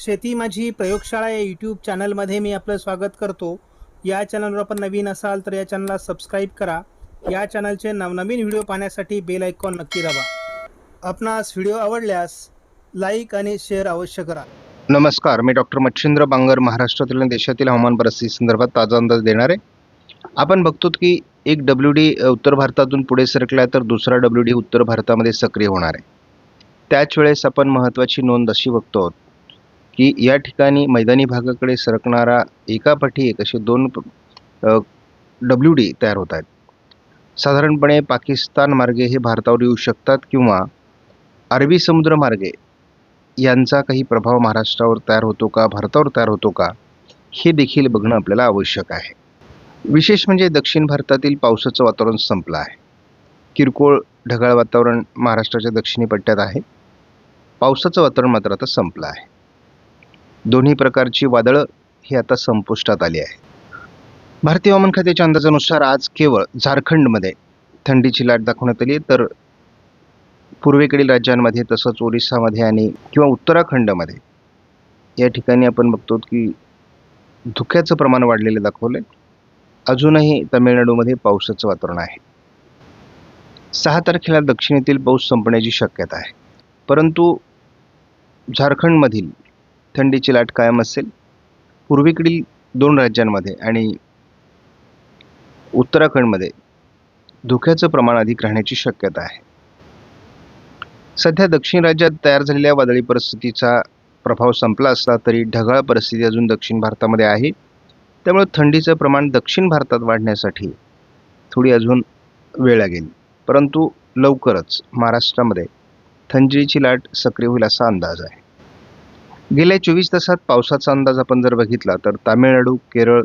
शेती माझी प्रयोगशाळा या यूट्यूब चॅनलमध्ये मी आपलं स्वागत करतो. या चॅनलवर आपण नवीन असाल तर या चॅनलला सबस्क्राईब करा. या चॅनलचे नवनवीन व्हिडिओ पाहण्यासाठी बेल आयकॉन नक्की दाबा. आपणास व्हिडिओ आवडल्यास लाईक आणि शेअर अवश्य करा. नमस्कार मी डॉक्टर मच्छिंद्र बांगर महाराष्ट्रातील आणि देशातील हवामान परिस्थिती संदर्भात ताजा अंदाज देणार. आहे आपण बघतो की एक डब्ल्यू डी उत्तर भारतातून पुढे सरकला तर दुसरा डब्ल्यू डी उत्तर भारतामध्ये सक्रिय होणार आहे. त्याच वेळेस आपण महत्त्वाची नोंद अशी बघतो आहोत. की या ठिकाणी मैदानी भागाकडे सरकणारा एकापाठी एक असे दोन डब्ल्यू डी तयार होत आहेत. साधारणपणे पाकिस्तान मार्गे हे भारतावर येऊ शकतात किंवा अरबी समुद्र मार्गे यांचा काही प्रभाव महाराष्ट्रावर तयार होतो का भारतावर तयार होतो का हे देखील बघणं आपल्याला आवश्यक आहे. विशेष म्हणजे दक्षिण भारतातील पावसाचं वातावरण संपलं आहे. किरकोळ ढगाळ वातावरण महाराष्ट्राच्या दक्षिणी पट्ट्यात आहे. पावसाचं वातावरण मात्र आता संपलं आहे. दोन्ही प्रकारची वादळं ही आता संपुष्टात आली आहे भारतीय हवामान खात्याच्या अंदाजानुसार आज केवळ झारखंडमध्ये थंडीची लाट दाखवण्यात आली तर पूर्वेकडील राज्यांमध्ये तसंच ओरिसामध्ये आणि किंवा उत्तराखंडमध्ये या ठिकाणी आपण बघतो की धुक्याचं प्रमाण वाढलेलं दाखवलं आहे अजूनही तमिळनाडूमध्ये पावसाचं वातावरण आहे. सहा तारखेला दक्षिणेतील पाऊस संपण्याची शक्यता आहे. परंतु झारखंडमधील थंडीची लाट कायम असेल. पूर्वेकडील दोन राज्यांमध्ये आणि उत्तराखंडमध्ये धुक्याचं प्रमाण अधिक राहण्याची शक्यता आहे. सध्या दक्षिण राज्यात तयार झालेल्या वादळी परिस्थितीचा प्रभाव संपला असला तरी ढगाळ परिस्थिती अजून दक्षिण भारतामध्ये आहे. त्यामुळे थंडीचं प्रमाण दक्षिण भारतात वाढण्यासाठी थोडी अजून वेळ लागेल. परंतु लवकरच महाराष्ट्रामध्ये थंडीची लाट सक्रिय होईल असा अंदाज आहे. गेल्या चोवीस तासात पावसाचा अंदाज आपण जर बघितला तर तामिळनाडू केरळ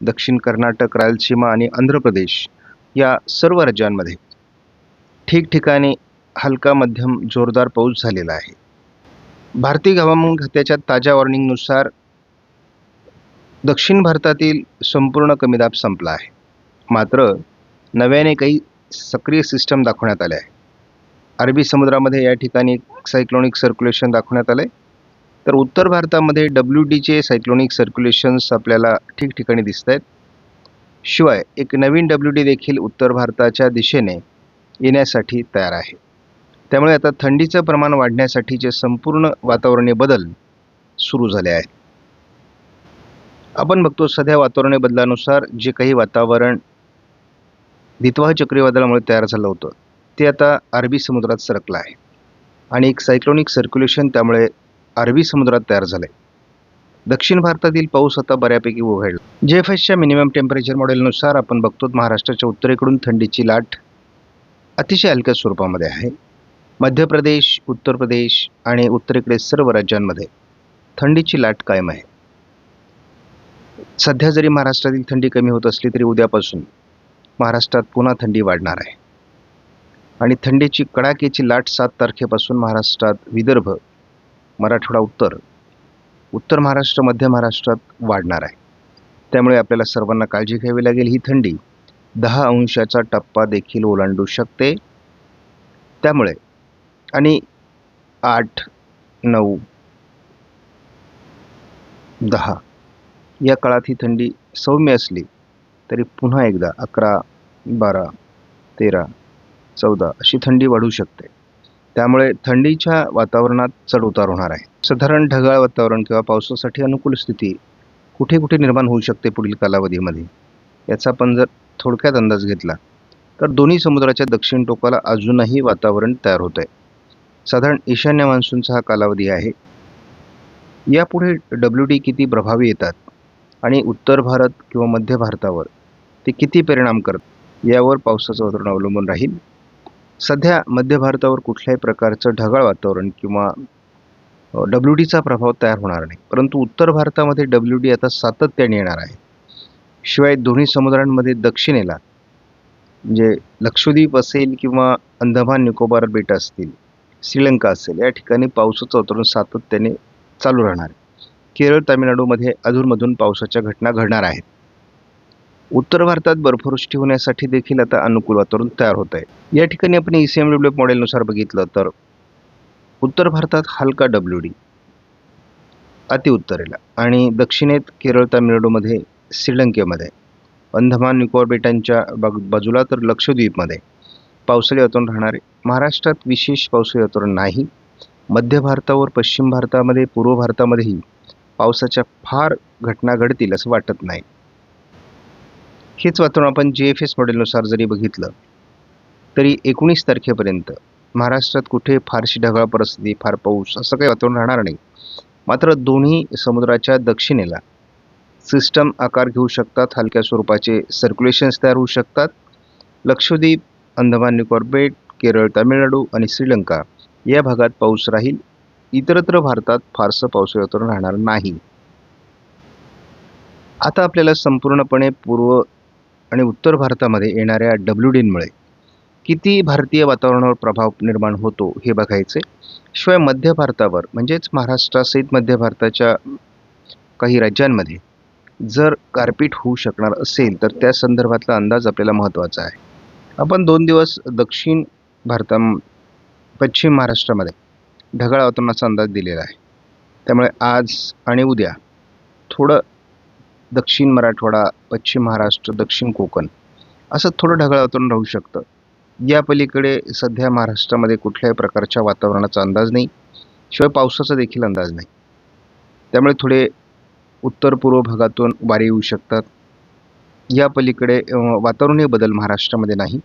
दक्षिण कर्नाटक रायलसीमा आणि आंध्र प्रदेश या सर्व राज्यांमध्ये ठिकठिकाणी हलका मध्यम जोरदार पाऊस झालेला आहे. भारतीय हवामान खात्याच्या ताज्या वॉर्निंगनुसार दक्षिण भारतातील संपूर्ण कमी दाब संपला आहे. मात्र नव्याने काही सक्रिय सिस्टम दाखवण्यात आले आहे अरबी समुद्रामध्ये या ठिकाणी सायक्लोनिक सर्क्युलेशन दाखवण्यात आलं आहे तर उत्तर भारतामध्ये डब्ल्यू डीचे सायक्लोनिक सर्क्युलेशन्स आपल्याला ठिकठिकाणी दिसत आहेत शिवाय एक नवीन डब्ल्यू डी देखील उत्तर भारताच्या दिशेने येण्यासाठी तयार आहे. त्यामुळे आता थंडीचं प्रमाण वाढण्यासाठीचे संपूर्ण वातावरणीय बदल सुरू झाले आहेत. आपण बघतो सध्या वातावरणीय बदलानुसार जे काही वातावरण दितवाह चक्रीवादळामुळे तयार झालं होतं ते आता अरबी समुद्रात सरकलं आहे. आणि एक सायक्लोनिक सर्क्युलेशन त्यामुळे अरबी समुद्रात तयार झालं. आहे दक्षिण भारतातील पाऊस आता बऱ्यापैकी उघडला जे एसच्या मिनिमम टेम्परेचर मॉडेलनुसार आपण बघतो महाराष्ट्राच्या उत्तरेकडून थंडीची लाट अतिशय हलक्या स्वरूपामध्ये आहे. मध्य प्रदेश उत्तर प्रदेश आणि उत्तरेकडे सर्व राज्यांमध्ये थंडीची लाट कायम आहे. सध्या जरी महाराष्ट्रातील थंडी कमी होत असली तरी उद्यापासून महाराष्ट्रात पुन्हा थंडी वाढणार आहे. आणि थंडीची कडाक्याची लाट सात तारखेपासून महाराष्ट्रात विदर्भ मराठवाडा उत्तर उत्तर महाराष्ट्र मध्य महाराष्ट्रात वाढणार आहे. त्यामुळे आपल्याला सर्वांना काळजी घ्यावी लागेल. ही थंडी दहा अंशाचा टप्पा देखील ओलांडू शकते. त्यामुळे आणि आठ नऊ दहा या काळात ही थंडी सौम्य असली तरी पुन्हा एकदा अकरा बारा तेरा चौदा अशी थंडी वाढू शकते. त्यामुळे थंडीच्या वातावरणात चढ उतार होणार आहे. साधारण ढगाळ वातावरण किंवा पावसासाठी अनुकूल स्थिती कुठे कुठे निर्माण होऊ शकते पुढील कालावधीमध्ये? याचा आपण जर थोडक्यात अंदाज घेतला तर दोन्ही समुद्राच्या दक्षिण टोकाला अजूनही वातावरण तयार होत आहे. साधारण ईशान्य मान्सूनचा हा कालावधी आहे. यापुढे डब्ल्यू डी किती प्रभावी येतात आणि उत्तर भारत किंवा मध्य भारतावर ते किती परिणाम करत यावर पावसाचं वातावरण अवलंबून राहील. सध्या मध्य भारतावर कुठल्याही प्रकारचं ढगाळ वातावरण किंवा डब्ल्यू डीचा प्रभाव तयार होणार नाही. परंतु उत्तर भारतामध्ये डब्ल्यू डी आता सातत्याने येणार आहे. शिवाय दोन्ही समुद्रांमध्ये दक्षिणेला म्हणजे लक्षद्वीप असेल किंवा अंदमान निकोबार बेट असतील श्रीलंका असेल या ठिकाणी पावसाचं वातावरण सातत्याने चालू राहणार आहे. केरळ तामिळनाडूमध्ये अधूनमधून पावसाच्या घटना घडणार आहेत. उत्तर भारतात बर्फवृष्टी होण्यासाठी देखील आता अनुकूल वातावरण तयार होत आहे. या ठिकाणी आपण ई सी एम डब्ल्यू मॉडेलनुसार बघितलं तर उत्तर भारतात हलका डब्ल्यू डी अतिउत्तरेला आणि दक्षिणेत केरळ तामिळनाडूमध्ये श्रीलंकेमध्ये. अंदमान निकोबार बेटांच्या बाग बाजूला तर लक्षद्वीपमध्ये पावसाळी वातावरण राहणार. आहे महाराष्ट्रात विशेष पावसाळी वातावरण नाही. मध्य भारतावर पश्चिम भारतामध्ये पूर्व भारतामध्येही पावसाच्या फार घटना घडतील असं वाटत नाही. हेच वातावरण आपण जी एफ एस मॉडेलनुसार जरी बघितलं तरी एकोणीस तारखेपर्यंत महाराष्ट्रात कुठे फारशी ढगाळ परिस्थिती फार पाऊस असं काही वातावरण राहणार नाही. मात्र दोन्ही समुद्राच्या दक्षिणेला सिस्टम आकार घेऊ शकतात हलक्या स्वरूपाचे सर्क्युलेशन्स तयार होऊ शकतात. लक्षद्वीप अंदमान निकोबार बेट केरळ तामिळनाडू आणि श्रीलंका या भागात पाऊस राहील. इतरत्र भारतात फारसं पावसाळी वातावरण राहणार नाही. आता आपल्याला संपूर्णपणे पूर्व आणि उत्तर भारतामध्ये येणाऱ्या डब्ल्यू डींमुळे किती भारतीय वातावरणावर प्रभाव निर्माण होतो हे बघायचे. शिवाय मध्य भारतावर म्हणजेच महाराष्ट्रासहित मध्य भारताच्या काही राज्यांमध्ये जर गारपीट होऊ शकणार असेल तर त्या संदर्भातला अंदाज आपल्याला महत्त्वाचा आहे. आपण दोन दिवस दक्षिण भारता पश्चिम महाराष्ट्रामध्ये ढगाळ वातावरणाचा अंदाज दिलेला आहे. त्यामुळे आज आणि उद्या थोडं दक्षिण मराठवाडा पश्चिम महाराष्ट्र दक्षिण कोकण. असं थोडं ढगाळ वातावरण राहू शकतं. या पलीकडे सध्या महाराष्ट्रामध्ये कुठल्याही प्रकारच्या वातावरणाचा अंदाज नाही. शिवाय पावसाचा देखील अंदाज नाही. त्यामुळे थोडे उत्तर पूर्व भागातून वारे येऊ शकतात. या पलीकडे वातावरणीय बदल महाराष्ट्रामध्ये नाही.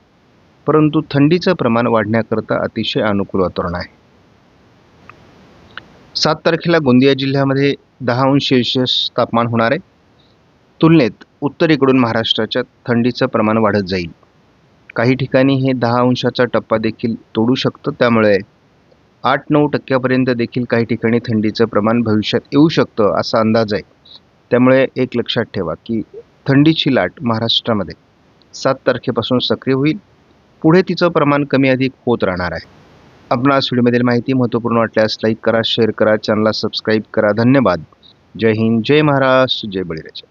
परंतु थंडीचं प्रमाण वाढण्याकरता अतिशय अनुकूल वातावरण आहे. सात तारखेला गोंदिया जिल्ह्यामध्ये दहा अंश सेल्सिअस तापमान होणार आहे. तुलनेत उत्तरेकडून महाराष्ट्राच्या थंडीचं प्रमाण वाढत जाईल. काही ठिकाणी हे दहा अंशाचा टप्पा देखील तोडू शकतं. त्यामुळे आठ नऊ टक्क्यापर्यंत देखील काही ठिकाणी थंडीचं प्रमाण भविष्यात येऊ शकतं असा अंदाज आहे. त्यामुळे एक लक्षात ठेवा की थंडीची लाट महाराष्ट्रामध्ये सात तारखेपासून सक्रिय होईल. पुढे तिचं प्रमाण कमी अधिक होत राहणार आहे. आपणास व्हिडिओमधील माहिती महत्त्वपूर्ण वाटल्यास लाईक करा शेअर करा चॅनलला सबस्क्राईब करा. धन्यवाद. जय हिंद जय महाराष्ट्र जय बळीराजा.